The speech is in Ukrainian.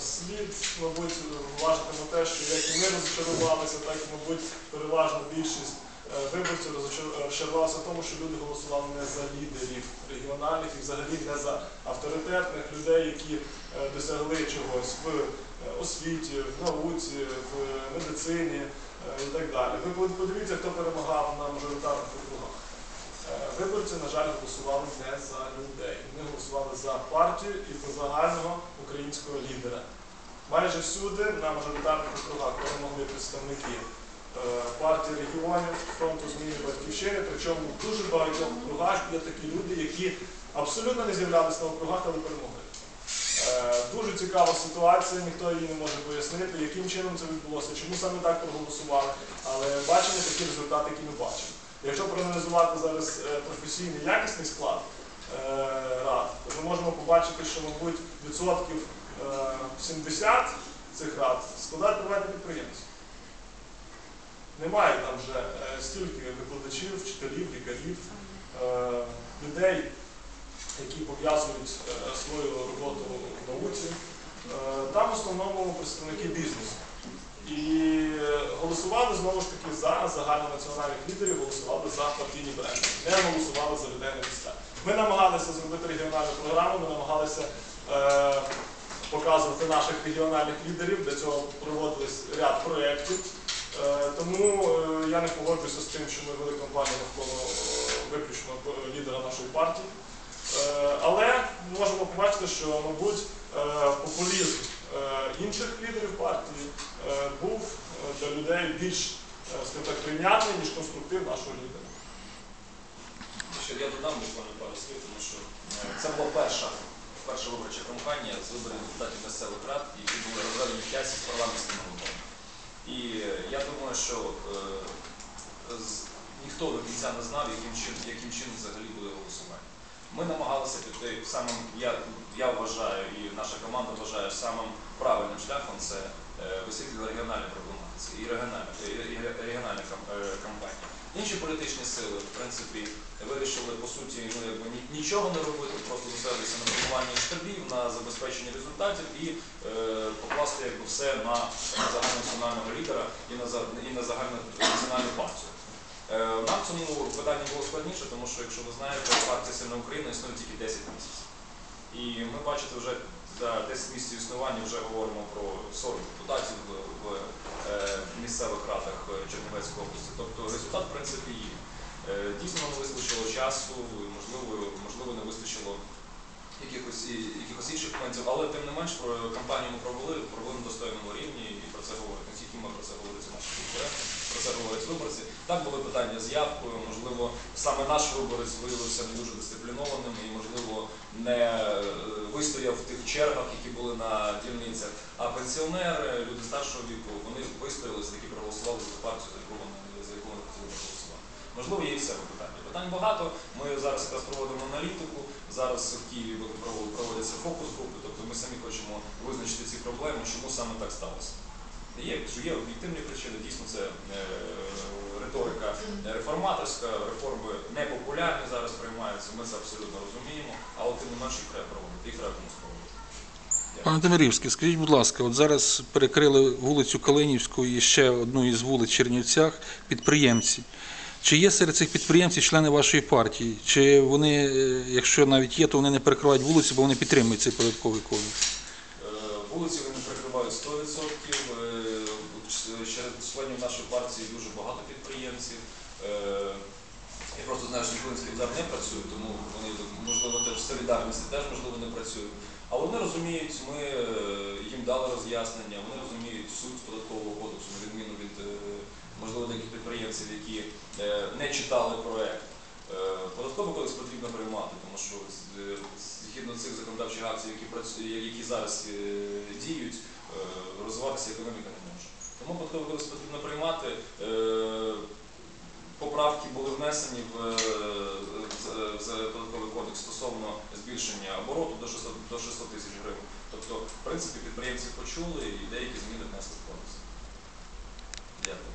Слід, мабуть, вважати на те, що як і ми розчарувалися, так і, мабуть, переважна більшість е, виборців розчарувалася в тому, що люди голосували не за лідерів регіональних і взагалі не за авторитетних людей, які е, досягли чогось в е, освіті, в науці, в медицині і так далі. Ви подивіться, хто перемагав на мажоритарних округах. Виборці, на жаль, голосували не за людей. За партію і за загального українського лідера. Майже всюди на мажоритарних округах перемогли представники е, партії регіонів, фронту зміни батьківщини. Причому в дуже багатьох округах є такі люди, які абсолютно не з'являлися на округах, але перемогли. Е, Дуже цікава ситуація, ніхто її не може пояснити, яким чином це відбулося, чому саме так проголосували. Але бачимо такі результати, які ми бачимо. Якщо проаналізувати зараз е, професійний якісний склад рад, то ми можемо побачити, що, мабуть, відсотків е, 70 цих рад складають приватні підприємці. Немає там вже е, стільки викладачів, вчителів, лікарів, е, людей, які пов'язують е, свою роботу в науці. Е, Там в основному представники бізнесу. І е, голосували знову ж таки за загальнонаціональних лідерів, голосували за партійні бренди, не голосували за людей на місцях. Ми намагалися зробити регіональну програму, ми намагалися е, показувати наших регіональних лідерів. Для цього проводились ряд проєктів. Е, тому е, я не погоджуюся з тим, що ми вели кампанію навколо е, виключно лідера нашої партії. Е, але можемо побачити, що, мабуть, е, популізм е, інших лідерів партії е, був е, для людей більш е, прийнятний, ніж конструктив нашого лідера. Ще я додам буквально пару слів, тому що е, це була перша, перша виборча кампанія з виборів депутатів місцевих рад, які були розведені в часі з парламентськими виборами. І е, я думаю, що е, ніхто до кінця не знав, яким чином, яким чином взагалі буде голосування. Ми намагалися піти самим, я, я вважаю, і наша команда вважає самим правильним шляхом це е, висвітлення регіональної проблематиці і регіональна, і, і регіональна кам- кампанія. Інші політичні сили, в принципі, вирішили по суті ну, якби, нічого не робити, просто зосередитися на формуванні штабів, на забезпеченні результатів і е, покласти якби, все на, на загальнонаціонального лідера і на, і на загальнонаціональну партію. Е, Нам в цьому питанні було складніше, тому що, якщо ви знаєте, партія Сильна Україна існує тільки 10 місяців. І ми бачите, вже за 10 місяців існування вже говоримо про 40 депутатів в, е, місцевих радах е, Чернівецької області. Тобто результат, в принципі, є. Е, Дійсно, не вистачило часу, можливо, можливо, не вистачило якихось, якихось інших моментів, але тим не менш кампанію ми провели, провели на достойному рівні, і про це говорять не тільки ми, про це говорять наші конкуренти, про це говорять виборці. Так були питання з явкою, можливо, саме наш виборець виявився не дуже дисциплінованим і, можливо, не вистояв в тих чергах, які були на дільницях. А пенсіонери, люди старшого віку, вони вистояли, за які проголосували за партію, за яку вони за яку вони хотіли проголосувати. Можливо, є і в себе питання. Питань багато. Ми зараз якраз проводимо аналітику. Зараз в Києві проводяться фокус-групи, тобто ми самі хочемо визначити ці проблеми, чому саме так сталося. Є, що є об'єктивні причини, дійсно це е, риторика реформаторська, реформи непопулярні зараз приймаються, ми це абсолютно розуміємо, але тим не менше їх треба проводити, їх треба комусь проводити. Пане Тимирівський, скажіть, будь ласка, от зараз перекрили вулицю Калинівську і ще одну із вулиць Чернівцях підприємці. Чи є серед цих підприємців члени вашої партії? Чи вони, е, якщо навіть є, то вони не перекривають вулицю, бо вони підтримують цей податковий кодекс? Е, Вулиці вони прикривають 100%. Серед членів нашої партії дуже багато підприємців. Е, Я просто знаю, що Клинський удар не працює, тому вони можливо теж в солідарності теж можливо не працюють. Але вони розуміють, ми е, їм дали роз'яснення, вони розуміють суть податкового кодексу, на відміну від е, можливо деяких підприємців, які не читали проект. Е, Податковий кодекс потрібно приймати, тому що згідно цих законодавчих актів, які які зараз діють, розвиватися економіка не може. Тому потрібно приймати. Е, Поправки були внесені в, е, в- в податковий кодекс стосовно збільшення обороту до 600 до 600 тисяч гривень. Тобто, в принципі, підприємці почули і деякі зміни внесли в кодекс. Дякую.